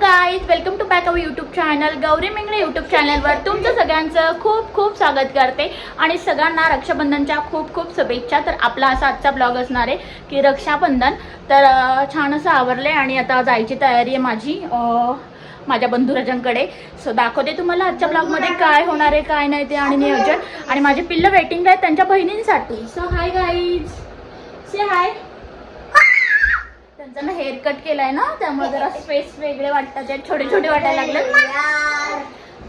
Guys welcome to back our YouTube channel. Gauri Mingale YouTube चॅनलवर तुमचं सगळ्यांचं खूप खूप स्वागत करते. आणि सगळ्यांना रक्षाबंधनच्या खूप खूप शुभेच्छा. तर आपला असा आजचा ब्लॉग असणार आहे की रक्षाबंधन. तर छान असं आवरले आणि आता जायची तयारी आहे माझी माझ्या बंधुराजांकडे सो दाखवते तुम्हाला आजच्या ब्लॉगमध्ये काय होणार आहे काय नाही ते आणि नियोजन. आणि माझे पिल्लं वेटिंग आहेत त्यांच्या बहिणींसाठी. सो हाय गाईज से हाय त्यांचा ना हेअर कट केलाय ना त्यामुळे जरा स्पेस वेगळे वाटतात छोटे छोटे वाटायला लागले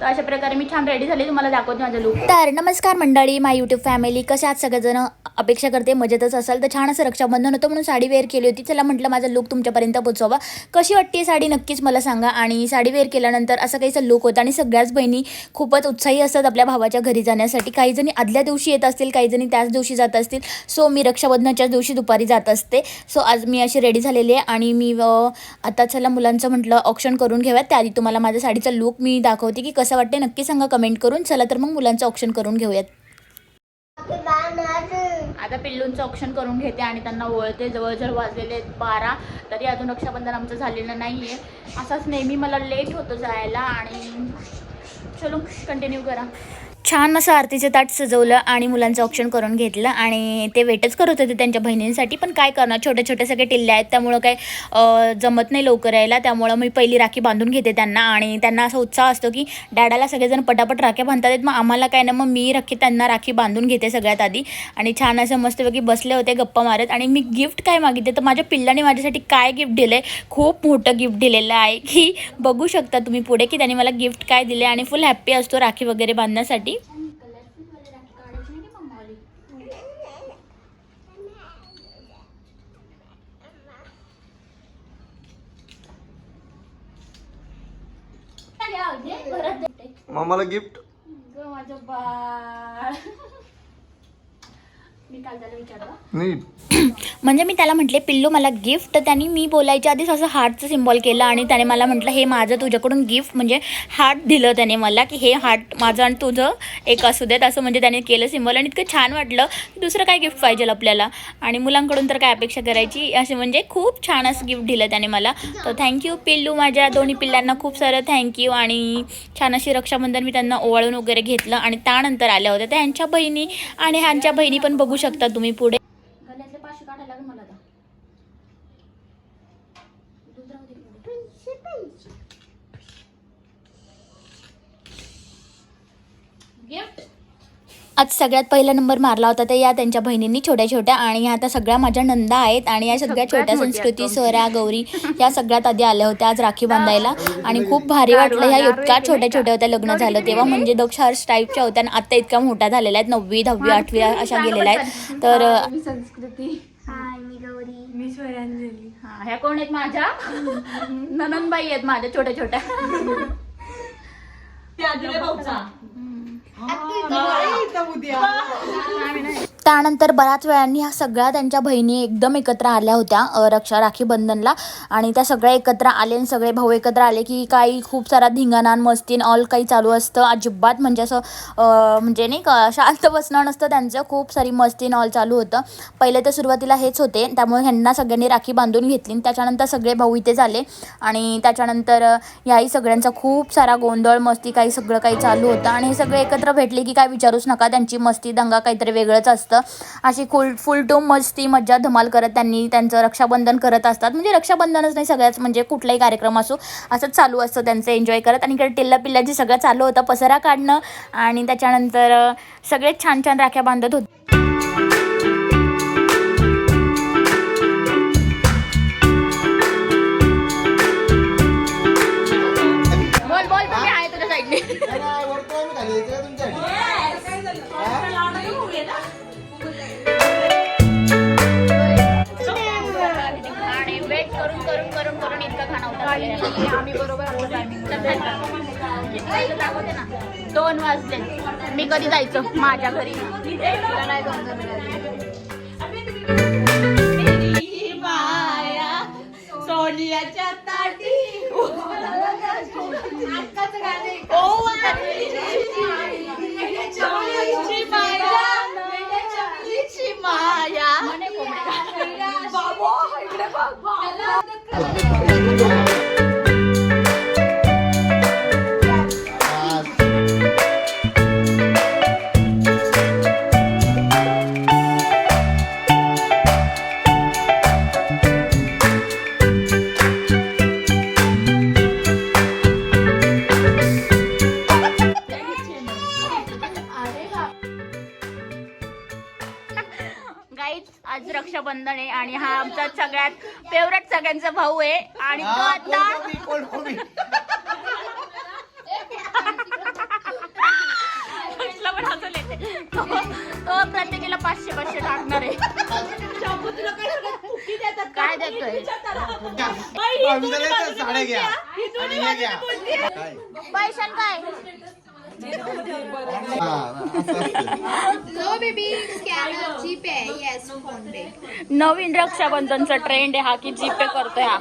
तर अशा प्रकारे मी छान रेडी झाली. तुम्हाला दाखवते माझं लुक तर नमस्कार मंडळी माय युट्यूब फॅमिली कशा आज सगळेजण? अपेक्षा करते मजेतच असाल. तर छान असं रक्षाबंधन होतं म्हणून साडी वेअर केली होती. चला म्हटलं माझा लुक तुमच्यापर्यंत पोचवा कशी वाटते साडी? नक्कीच मला सांगा. आणि साडी वेअर केल्यानंतर असं काहीसा लुक होता आणि सगळ्याच बहिणी खूपच उत्साही असतात आपल्या भावाच्या घरी जाण्यासाठी. काही जणी आदल्या दिवशी येत असतील काही जणी त्याच दिवशी जात असतील. सो मी रक्षाबंधनाच्याच दिवशी दुपारी जात असते. सो आज मी अशी रेडी झालेली आहे. आणि मी आता चला मुलांचं म्हटलं ऑप्शन करून घेऊयात. त्याआधी तुम्हाला माझ्या साडीचा लुक मी दाखवते की कसं वाटते नक्की सांगा कमेंट करून. चला तर मग मुलांचं ऑप्शन करून घेऊयात. आता पिल्लूंचं ऑप्शन करून घेते आणि त्यांना ओळते जवळजवळ वाजलेले आहेत बारा. तरी अजून रक्षाबंधन आमचं झालेलं नाही आहे असाच नेहमी मला लेट होतं जायला आणि चलो कंटिन्यू करा. छान असं आरतीचं ताट सजवलं आणि मुलांचं ऑप्शन करून घेतलं आणि ते वेटच करत होते त्यांच्या बहिणींसाठी. पण काय करणार? छोटे छोटे सगळे टिल्ले आहेत. त्यामुळं काय जमत नाही लवकर यायला. त्यामुळं मी पहिली राखी बांधून घेते त्यांना आणि त्यांना असा उत्साह असतो की डॅडाला सगळेजण पटापट राख्या बांधतात आहेत. मग आम्हाला काय ना मग मी राखी त्यांना राखी बांधून घेते सगळ्यात आधी. आणि छान असं मस्तपैकी बसले होते गप्पा मारत. आणि मी गिफ्ट काय मागितले? तर माझ्या पिल्लाने माझ्यासाठी काय गिफ्ट दिलं आहे खूप मोठं गिफ्ट दिलेलं आहे की बघू शकता तुम्ही पुढे की त्यांनी मला गिफ्ट काय दिले आणि फुल हॅप्पी असतो राखी वगैरे बांधण्यासाठी. मामाला गिफ्ट. ग माझं बाळ मी काल त्याला विचारलं नीट म्हणजे मी त्याला म्हटले पिल्लू मला गिफ्ट तर त्यांनी मी बोलायच्या आधीच असं हार्टचं सिम्बॉल केलं आणि त्याने मला म्हटलं हे माझं तुझ्याकडून गिफ्ट म्हणजे हार्ट दिलं त्याने मला की हे हार्ट माझं आणि तुझं एक असू देत. असं म्हणजे त्याने केलं सिम्बॉल आणि इतकं छान वाटलं की दुसरं काय गिफ्ट पाहिजे आपल्याला. आणि मुलांकडून तर काय अपेक्षा करायची? असे म्हणजे खूप छान असं गिफ्ट दिलं त्याने मला. तर थँक्यू पिल्लू माझ्या दोन्ही पिल्लांना खूप सारं थँक्यू आणि छान अशी रक्षाबंधन मी त्यांना ओवाळून वगैरे घेतलं आणि त्यानंतर आल्या होत्या त्यांच्या बहिणी आणि ह्यांच्या बहिणी पण बघू शकता तुम्ही पुढे. गल्यातले पाचशे काढायला लागेल मला आता दूध राहू दे पुढे. गिफ्ट आज सगळ्यात पहिला नंबर मारला होता तर या त्यांच्या बहिणींनी छोट्या छोट्या आणि ह्या आता सगळ्या माझ्या नंदा आहेत आणि या सगळ्या छोट्या संस्कृती स्वरा गौरी या सगळ्यात आधी आल्या होत्या आज राखी बांधायला. आणि खूप भारी वाटलं ह्या इतक्या छोट्या छोट्या होत्या लग्न झालं तेव्हा म्हणजे दक्षार्स टाईपच्या होत्या आणि आता इतक्या मोठ्या झालेल्या आहेत नववी दहावी आठवी अशा गेलेल्या आहेत. तर संस्कृती. हाय मी गौरी. मी स्वरांजली हा ह्या कोण आहेत माझ्या? ननंदबाई आहेत माझ्या छोट्या छोट्या. आम्ही नाही त्यानंतर बऱ्याच वेळांनी ह्या सगळ्या त्यांच्या बहिणी एकदम एकत्र आल्या होत्या रक्षा राखी बंधनला. आणि त्या सगळ्या एकत्र आले आणि सगळे भाऊ एकत्र आले की काही खूप सारा धिंगाणा मस्तीन ऑल काही चालू असतं. अजिबात म्हणजे असं म्हणजे नाही का शांत बसणं नसतं. त्यांचं खूप सारी मस्तीन ऑल चालू होतं. पहिले तर सुरुवातीला हेच होते. त्यामुळे ह्यांना सगळ्यांनी राखी बांधून घेतली आणि त्याच्यानंतर सगळे भाऊ इथे झाले. आणि त्याच्यानंतर याही सगळ्यांचा खूप सारा गोंधळ मस्ती काही सगळं काही चालू होतं. आणि हे सगळे एकत्र भेटले की काय विचारूच नका. त्यांची मस्ती दंगा काहीतरी वेगळंच असतं. अशी फुल फुल टू मस्ती मज्जा धमाल करत त्यांनी त्यांचं रक्षाबंधन करत असतात. म्हणजे रक्षाबंधनच नाही सगळ्याच म्हणजे कुठलाही कार्यक्रम असो असंच चालू असतं त्यांचं एन्जॉय करत. आणि इकडे टिल्ला पिल्लाची सगळं चालू होतं पसरा काढणं आणि त्याच्यानंतर सगळेच छान छान राख्या बांधत होते. बोल बोल तुम्ही आहे तुझ्या साईडने आम्ही बरोबर दाखवते ना दोन वाजले. मी कधी जायचं? माझ्या घरी. तुला नाही दोन सोनियाच्या ताटी. चमलीची माया. आमचा सगळ्यात फेवरेट सगळ्यांचा भाऊ आहे. आणि तो आता कसला पण हसून येते. तो तो प्रत्येकीला पाचशे पाचशे टाकणार आहे. काय देतोय? साड्या घ्या. आणि हे घ्या. काय? पैशान काय yes, phone pay. नवीन रक्षाबंधनचा ट्रेंड आहे हा की जीपे करतोय हा.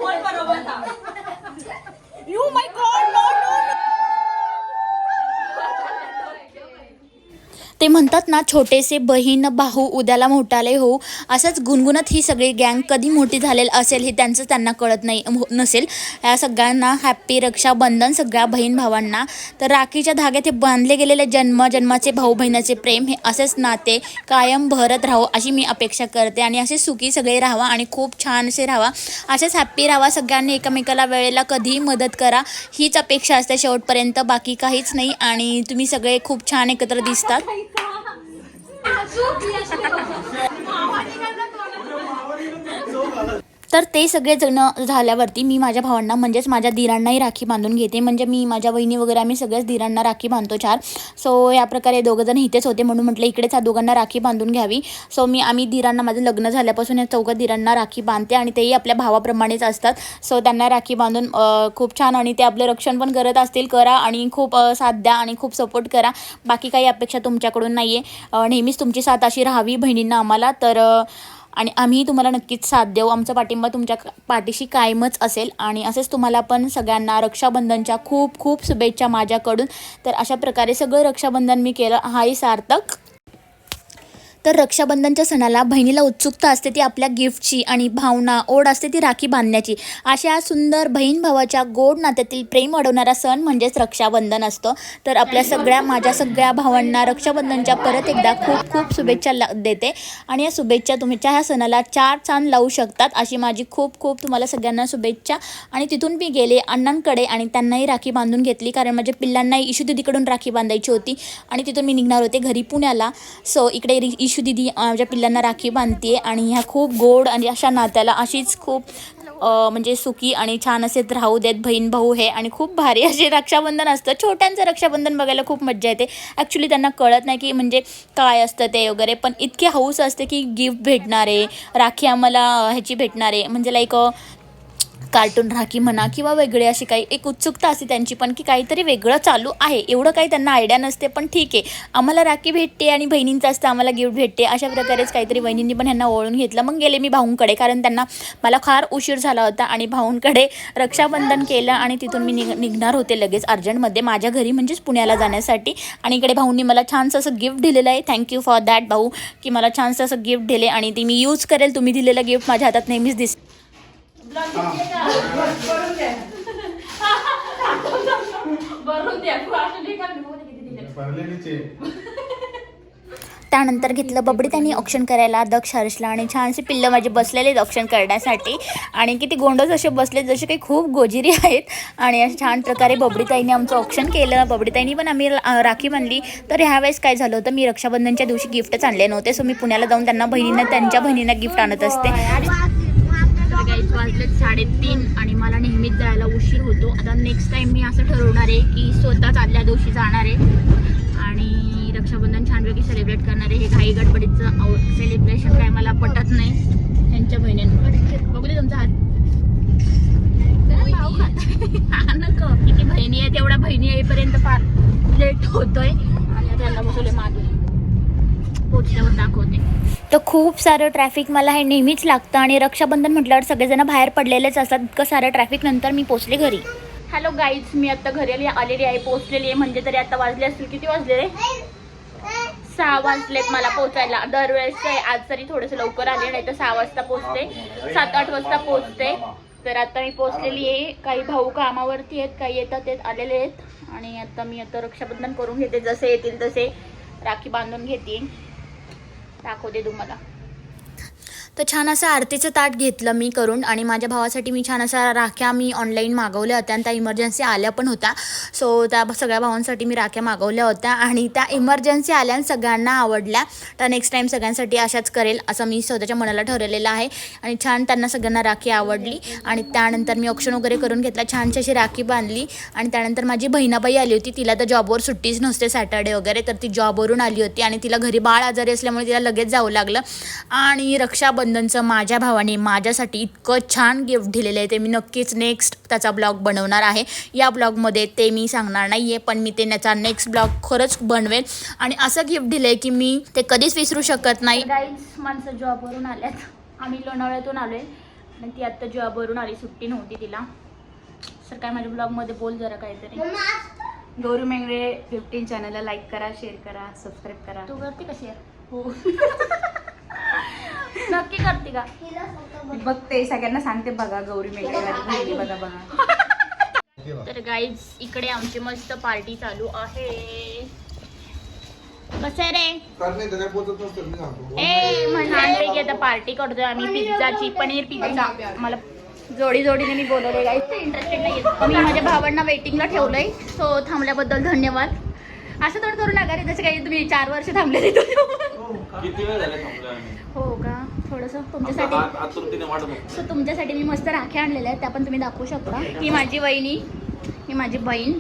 ते म्हणतात ना छोटेसे बहीण भाऊ उद्याला मोठाले होऊ असंच गुणगुणत ही सगळी गँग कधी मोठी झालेल असेल हे त्यांचं त्यांना कळत नाही हो, नसेल. या सगळ्यांना हॅप्पी रक्षाबंधन सगळ्या बहीण भावांना. तर राखीच्या धाग्यात हे बांधले गेलेले जन्म जन्माचे भाऊ बहिणाचे प्रेम हे असेच नाते कायम भरत राहो अशी मी अपेक्षा करते. आणि असे सुखी सगळे राहावा आणि खूप छान असे राहावा. असेच हॅप्पी राहावा सगळ्यांनी एकमेकाला वेळेला कधीही मदत करा. हीच अपेक्षा असते शेवटपर्यंत. बाकी काहीच नाही आणि तुम्ही सगळे खूप छान एकत्र दिसतात. 大叔，你也是个蠢今天。तर ते सगळे जण झाल्यावरती मी माझ्या भावांना म्हणजेच माझ्या दिरांनाही राखी बांधून घेते. म्हणजे मी माझ्या बहिणी वगैरे आम्ही सगळ्याच दिरांना राखी बांधतो चार. सो या प्रकारे दोघंजण इथेच होते म्हणून म्हटलं इकडेच ह्या दोघांना राखी बांधून घ्यावी. सो मी आम्ही दिरांना माझं लग्न झाल्यापासून या चौघं दिरांना राखी बांधते आणि तेही आपल्या भावाप्रमाणेच असतात. सो त्यांना राखी बांधून खूप छान आणि ते आपलं रक्षण पण करत असतील. करा आणि खूप साथ द्या आणि खूप सपोर्ट करा. बाकी काही अपेक्षा तुमच्याकडून नाही आहे नेहमीच तुमची साथ अशी राहावी बहिणींना आम्हाला. तर आणि आम्ही तुम्हाला नक्कीच साथ देऊ. आमचा पाठिंबा तुमच्या पाठीशी कायमच असेल. आणि असेच तुम्हाला पण सगळ्यांना रक्षाबंधनच्या खूप खूप शुभेच्छा माझ्याकडून. तर अशा प्रकारे सगळं रक्षाबंधन मी केलं. हाही सार्थक. तर रक्षाबंधनच्या सणाला बहिणीला उत्सुकता असते ती आपल्या गिफ्टची आणि भावना ओढ असते ती राखी बांधण्याची. अशा सुंदर बहीण भावाच्या गोड नात्यातील प्रेम वाढवणारा सण म्हणजेच रक्षाबंधन असतो. तर आपल्या सगळ्या माझ्या सगळ्या भावांना रक्षाबंधनच्या परत एकदा खूप खूप शुभेच्छा ला देते. आणि या शुभेच्छा तुमच्या ह्या सणाला चार चांद लावू शकतात अशी माझी खूप खूप तुम्हाला सगळ्यांना शुभेच्छा. आणि तिथून मी गेले अण्णांकडे आणि त्यांनाही राखी बांधून घेतली कारण माझ्या पिल्लांनाही इशू दिदीकडून राखी बांधायची होती. आणि तिथून मी निघणार होते घरी पुण्याला. सो इकडे रि- इशू दिदी माझ्या पिल्लांना राखी बांधते आणि ह्या खूप गोड आणि अशा नात्याला अशीच खूप म्हणजे सुखी आणि छान असे राहू देत बहीण भाऊ हे. आणि खूप भारी असे रक्षाबंधन असतं. छोट्यांचं रक्षाबंधन बघायला खूप मज्जा येते. ॲक्च्युली त्यांना कळत नाही की म्हणजे काय असतं ते वगैरे पण इतकी हौस असते की गिफ्ट भेटणार आहे राखी आम्हाला ह्याची भेटणार. आहे म्हणजे लाईक कार्टून राखी म्हणा किंवा वेगळे अशी काही एक उत्सुकता असते त्यांची पण की काहीतरी वेगळं चालू आहे. एवढं काही त्यांना आयडिया नसते पण ठीक आहे. आम्हाला राखी भेटते आणि बहिणींचं असतं आम्हाला गिफ्ट भेटते. अशा प्रकारेच काहीतरी बहिणींनी पण ह्यांना ओळून घेतलं. मग गेले मी भाऊंकडे कारण त्यांना मला फार उशीर झाला होता आणि भाऊंकडे रक्षाबंधन केलं आणि तिथून मी निघ निघणार होते लगेच अर्जंटमध्ये माझ्या घरी म्हणजेच पुण्याला जाण्यासाठी. आणि इकडे भाऊंनी मला छानसं असं गिफ्ट दिलेलं आहे. थँक्यू फॉर दॅट भाऊ की मला छानसं असं गिफ्ट दिले आणि ती मी यूज करेल. तुम्ही दिलेलं गिफ्ट माझ्या हातात नेहमीच दिस त्यानंतर घेतलं बबडी त्यांनी ऑप्शन करायला दक्ष हर्षला आणि छानशी पिल्लं माझे बसलेले ऑप्शन करण्यासाठी. आणि किती गोंडस असे बसले जसे काही खूप गोजिरी आहेत. आणि अशा छान प्रकारे बबडीताईने आमचं ऑप्शन केलं. बबडीताईनी पण आम्ही रा- राखी बांधली. तर ह्यावेळेस काय झालं होतं मी रक्षाबंधनच्या दिवशी गिफ्टच आणले नव्हते. सो मी पुण्याला जाऊन त्यांना बहिणींना त्यांच्या बहिणींना गिफ्ट आणत असते. गाईच वाजलेत साडेतीन आणि मला नेहमीच जायला उशीर होतो. आता नेक्स्ट टाईम मी असं ठरवणार आहे की स्वतःच आदल्या दिवशी जाणार आहे आणि रक्षाबंधन छानपैकी सेलिब्रेट करणार आहे. हे घाई गडबडीचं सेलिब्रेशन काय मला पटत नाही. त्यांच्या बहिणींवर. बघू दे तुमचा हात. हा नको. किती बहिणी आहे तेवढ्या बहिणी येईपर्यंत फार लेट होतोय. आणि त्यांना बसवले मागे. पोचल्यावर दाखवते. तर खूप सारं ट्रॅफिक मला हे नेहमीच लागतं आणि रक्षाबंधन म्हटल्यावर सगळेजण बाहेर पडलेलेच असतात. इतकं सारं ट्रॅफिक नंतर मी पोचले घरी. हॅलो गाईज मी आता घरी आली आलेली आहे पोचलेली आहे. म्हणजे तरी आता वाजले असतील किती वाजले रे? सहा वाजलेत मला पोचायला दरवेळेस काय आज तरी थोडंसं लवकर आले नाही तर सहा वाजता पोचते सात आठ वाजता पोचते तर आता मी पोचलेली आहे. काही भाऊ कामावरती आहेत काही येतात येत आलेले आहेत. आणि आता मी आता रक्षाबंधन करून घेते. जसे येतील तसे राखी बांधून घेते दाखवते तुम्हाला तर छान असं आरतीचं ताट घेतलं मी करून आणि माझ्या भावासाठी मी छान असा राख्या मी ऑनलाईन मागवल्या होत्या आणि त्या इमर्जन्सी आल्या पण होत्या. सो त्या सगळ्या भावांसाठी मी राख्या मागवल्या होत्या आणि त्या इमर्जन्सी आल्या आणि सगळ्यांना आवडल्या. तर नेक्स्ट टाईम सगळ्यांसाठी अशाच करेल असं मी स्वतःच्या मनाला ठरवलेलं आहे. आणि छान त्यांना सगळ्यांना राखी आवडली आणि त्यानंतर मी ऑप्शन वगैरे करून घेतला छानशी अशी राखी बांधली आणि त्यानंतर माझी बहिणाबाई आली होती तिला तर जॉबवर सुट्टीच नसते सॅटर्डे वगैरे तर ती जॉबवरून आली होती आणि तिला घरी बाळ आजारी असल्यामुळे तिला लगेच जावं लागलं. आणि रक्षाबंधनचं माझ्या भावाने माझ्यासाठी इतकं छान गिफ्ट दिलेलं आहे ते मी नक्कीच नेक्स्ट त्याचा ब्लॉग बनवणार आहे. या ब्लॉगमध्ये ते मी सांगणार नाही आहे पण मी ते त्याचा नेक्स्ट ब्लॉग खरंच बनवेल आणि असं गिफ्ट दिलं आहे की मी ते कधीच विसरू शकत नाही. गाईज माणसं जॉबवरून आल्यात. आम्ही लोणावळ्यातून आलो आहे आणि ती आत्ता जॉबवरून आली. सुट्टी नव्हती तिला. सर काय माझ्या ब्लॉगमध्ये बोल जरा काहीतरी. गौरी मेंगळे फिफ्टीन चॅनलला लाईक करा शेअर करा सबस्क्राईब करा. तू करते कशी आहे हो. नक्की करते का? बघते सगळ्यांना सांगते बघा गौरी बहिणी बघा बघा तर गाईज इकडे आमची मस्त पार्टी चालू आहे. कसं आहे रे? ए म्हणणार आता पार्टी करतोय आम्ही पिझ्झाची पनीर पिझ्झा मला जोडी जोडीने मी बोलवले गाईज इंटरेस्टेड नाही मी माझ्या भावांना वेटिंगला ठेवलंय सो थांबल्याबद्दल धन्यवाद. असं थोडं करू नका रे जसं काही तुम्ही चार वर्ष थांबले तिथं. किती वेळ झाले थांबलोय आम्ही हो का थोडंसं तुमच्यासाठी आ- आतुरतेने वाट बघतो सो तुमच्यासाठी मी मस्त राख्या आणलेल्या आहेत त्या पण तुम्ही दाखवू शकता ही माझी वहिनी ही माझी बहीण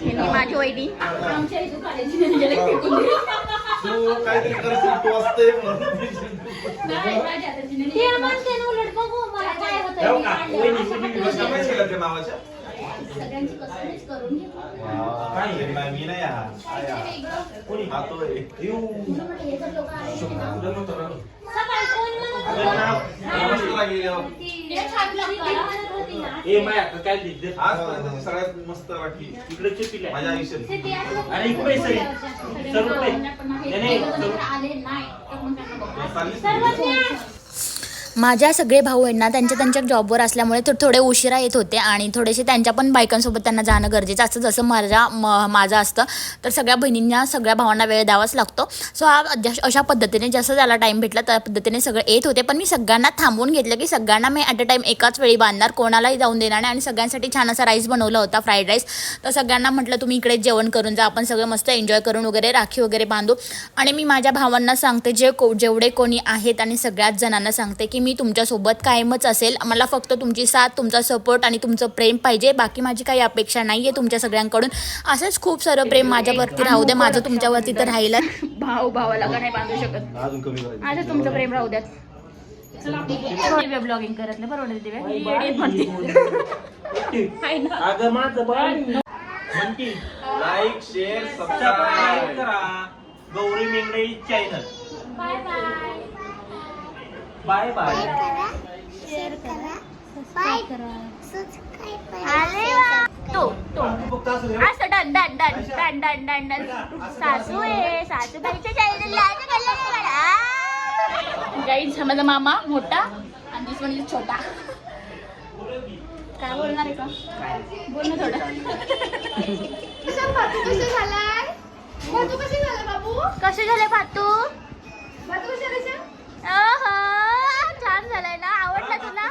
ही माझी वहिनी आमच्या इथं कॉलेजची मॅनेजर आहे, फेकून दिली. तू काहीतरी करशील तू असते नाही, माझ्या हाताची नाही. ते म्हणते ना उलट बघू मला काय होतंय, मी काढलं. असं म्हटलं. सगळ्यांची कसरत करून घे. मी नाही हा. हा तो आहे. हे ना, कोण. हे छान लागतं. होती ना. ए माय आता काय आजपर्यंतची सगळ्यात मस्त राखी इकडे चिपील माझ्या आयुष्यात ते ते आज लोकं अरे इकडे सरी. सगळे सर्व पे. भावना पण आहेत. नाही, नाही, काही जण सर्व. तर आले नाही माझ्या सगळे भाऊ आहेत ना त्यांच्या त्यांच्या जॉबवर असल्यामुळे थो थोडे उशिरा येत होते आणि थोडेसे त्यांच्या पण बायकांसोबत त्यांना जाणं गरजेचं असतं. जसं माझ्या म माझं असतं तर सगळ्या बहिणींना सगळ्या भावांना वेळ द्यावाच लागतो. सो हा जश- अशा पद्धतीने जसं त्याला टाईम भेटला त्या पद्धतीने सगळं येत होते. पण मी सगळ्यांना थांबवून घेतलं की सगळ्यांना मी ॲट अ टाईम एकाच वेळी बांधणार कोणालाही जाऊन देणार नाही. आणि सगळ्यांसाठी छान असा राईस बनवला होता फ्राईड राईस तर सगळ्यांना म्हटलं तुम्ही इकडे जेवण करून जा आपण सगळं मस्त एन्जॉय करून वगैरे राखी वगैरे बांधू. आणि मी माझ्या भावांना सांगते जे को जेवढे कोणी आहेत आणि सगळ्याच जणांना सांगते की मी तुमच्यासोबत कायमच असेल. मला फक्त तुमची साथ तुमचा सपोर्ट आणि तुमचं प्रेम पाहिजे. बाकी माझी काही अपेक्षा नाही आहे तुमच्या सगळ्यांकडून. असंच खूप सारं प्रेम माझ्यावरती राहू दे. माझं तुमच्यावरती तर राहिलं भाऊ भावाला का नाही बांधू शकत? असं तुमचं प्रेम राहू द्यात. दिव्या ब्लॉगिंग करत नाही. बरोबर ही माझं लाईक शेअर सबस्क्राईब करा. Gauri Mengade channel bye bye bye bye. तो तो. असं done done done done done done done. सासू आहे सासूबाईच्या चायनलला गाईज हा माझा मामा मोठा आणि दिस म्हणजे छोटा. काय बोलणार आहे का? बोल ना थोडं. भातू कसं झालाय? भातू कसे झालं बाबू कसे झाले छान झालाय ना? आवडला तुला?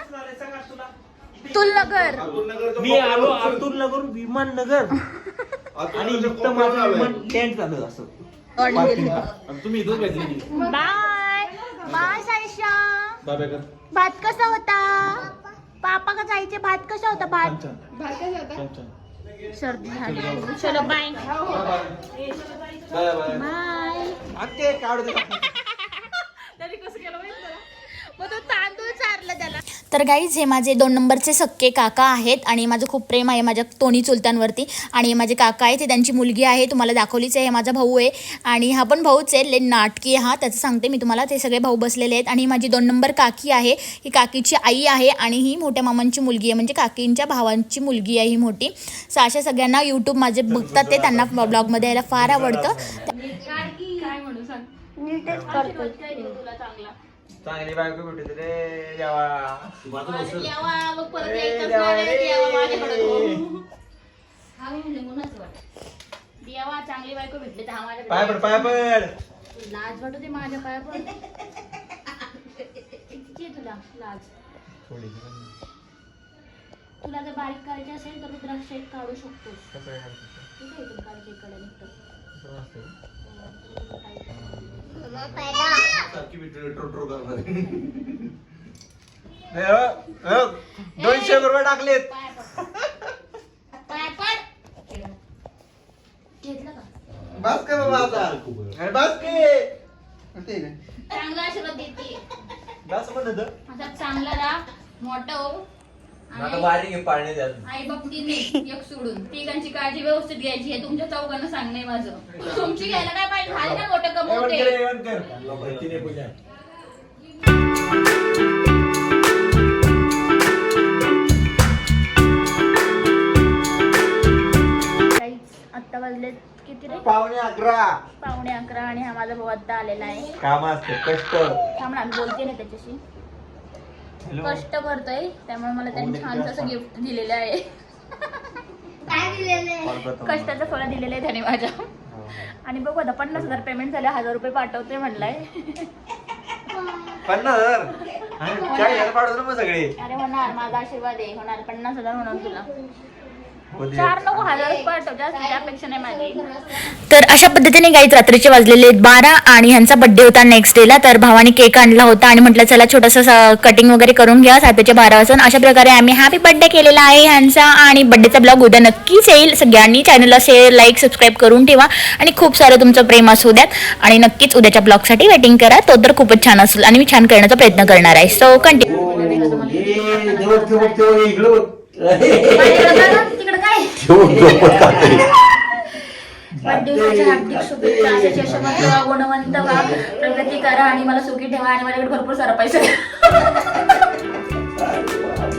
तुलनगर मी आलो आतूर नगर विमान नगर. आणि इथं माझं विमान लँड झालं असं. तुम्ही बाय. बाय का भात कसा होता? पापा का जायचे भात कसा होता? भात? भात कसा होता? सर्दी झाली. चलो बाय. बाय. Bye bye. अक्के काढू दे तर गाईज हे माझे दोन नंबरचे सक्के काका आहेत आणि माझं खूप प्रेम आहे माझ्या तोणी चुलत्यांवरती. आणि हे माझे काका आहेत ते त्यांची मुलगी आहे तुम्हाला दाखवलीच आहे हे माझा भाऊ आहे. आणि हा पण भाऊच आहे ले नाटकी हा त्याचं सांगते मी तुम्हाला. ते सगळे भाऊ बसलेले आहेत आणि माझी दोन नंबर काकी आहे. ही काकीची आई आहे आणि ही मोठ्या मामांची मुलगी आहे. म्हणजे काकींच्या भावांची मुलगी आहे ही मोठी. सो अशा सगळ्यांना यूट्यूब माझे बघतात ते त्यांना ब्लॉगमध्ये यायला फार आवडतं. काय म्हणू सांग? चांगली. बायको भेटते रे देवा. देवा चांगली बायको भेटली तर आम्हाला पाय पड पाय पड. लाज वाटू दे माझ्या पाया पण आहे तुला लाज. तुला जर बारीक करायची असेल तर रुद्राक्ष एक काढू शकतोस. कसं काय करतो? ठीक आहे इथून काढायचं इकडे निघतं. कसं असतं? दोनशे रुपये टाकलेत. बस का बाबा आता. बस के? चांगला आशीर्वाद देते. बस म्हणत चांगला राहा मोठं हो आता आणि बारीक आहे पाणी द्या आई बाबतीने एक सोडून. तिघांची काळजी व्यवस्थित घ्यायची हे तुमच्या चौघांना सांगणे माझं. तुमची घ्यायला काय पाहिजे? झाले ना मोठं एवढं कमवते कर, एवढं कर. माहिती पूजा. काहीच आत्ता वाजले किती रे? पावणे अकरा. पावणे अकरा आणि हा माझा भाऊ आत्ता आलेला आहे. काम असते कष्ट. थांब ना मी बोलते ना त्याच्याशी. कष्ट करतोय त्यामुळे मला त्यांनी छानस असं गिफ्ट दिलेलं आहे. काय दिलेलं आहे? कष्टाचं फळ दिलेलं आहे त्याने माझ्या. आणि बघू आता पन्नास हजार पेमेंट झाले हजार रुपये पाठवते म्हणलाय. पन्नास हजार? अरे होणार माझा आशीर्वाद आहे. होणार पन्नास हजार होणार तुला. तर अशा पद्धतीने गाईच रात्रीचे वाजलेले आहेत बारा आणि ह्यांचा बड्डे होता नेक्स्ट डेला तर भावाने केक आणला होता आणि म्हटलं चला छोटंसं कटिंग वगैरे करून घ्या सायपेच्या बारा वाजून. अशा प्रकारे आम्ही हॅपी बर्थडे केलेला आहे ह्यांचा आणि बड्डेचा ब्लॉग उद्या नक्कीच येईल. सगळ्यांनी चॅनलला शेअर लाईक सबस्क्राईब करून ठेवा आणि खूप सारं तुमचं प्रेम असू द्यात. आणि नक्कीच उद्याच्या ब्लॉगसाठी वेटिंग करा तो तर खूपच छान असेल आणि मी छान करण्याचा प्रयत्न करणार आहे. सो कंटिन्यू तिकडे काय? गुणवंत व्हा. प्रगती करा आणि मला सुखी ठेवा आणि माझ्याकडे भरपूर सारा पैसे.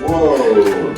हो.